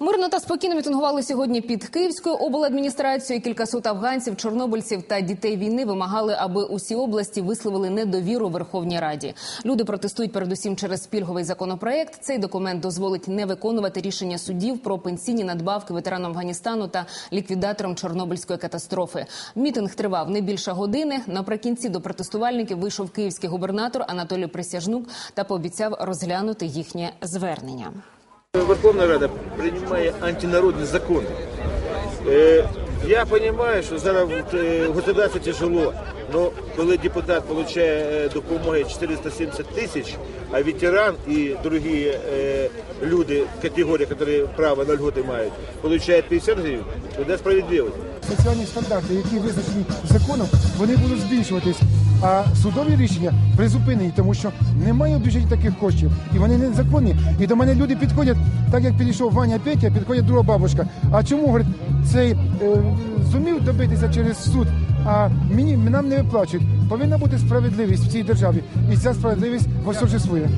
Мирно та спокійно мітингували сьогодні під Київською обладміністрацією. Кількасот афганців, чорнобильців та дітей війни вимагали, аби усі області висловили недовіру Верховній Раді. Люди протестують передусім через пільговий законопроект. Цей документ дозволить не виконувати рішення судів про пенсійні надбавки ветеранам Афганістану та ліквідаторам Чорнобильської катастрофи. Мітинг тривав не більше години. Наприкінці до протестувальників вийшов київський губернатор Анатолій Присяжнук та пообіцяв розглянути їхнє звернення. Верховна Рада приймає антинародні закони. Е, я розумію, що зараз е, господарстві тяжело, але коли депутат отримує допомоги 470 тисяч, а ветеран і е, люди, категорії, які право на льготи мають, отримують 50 гривень, то де справедливість? Соціальні стандарти, які визначені законом, вони будуть збільшуватись. А судові рішення призупинені, тому що немає в бюджеті таких коштів, і вони незаконні. І до мене люди підходять, так як підійшов Ваня Петя, підходить друга бабушка. А чому говорить, цей е, зумів добитися через суд? А мені нам не виплачують. Повинна бути справедливість в цій державі, і ця справедливість восторжествує.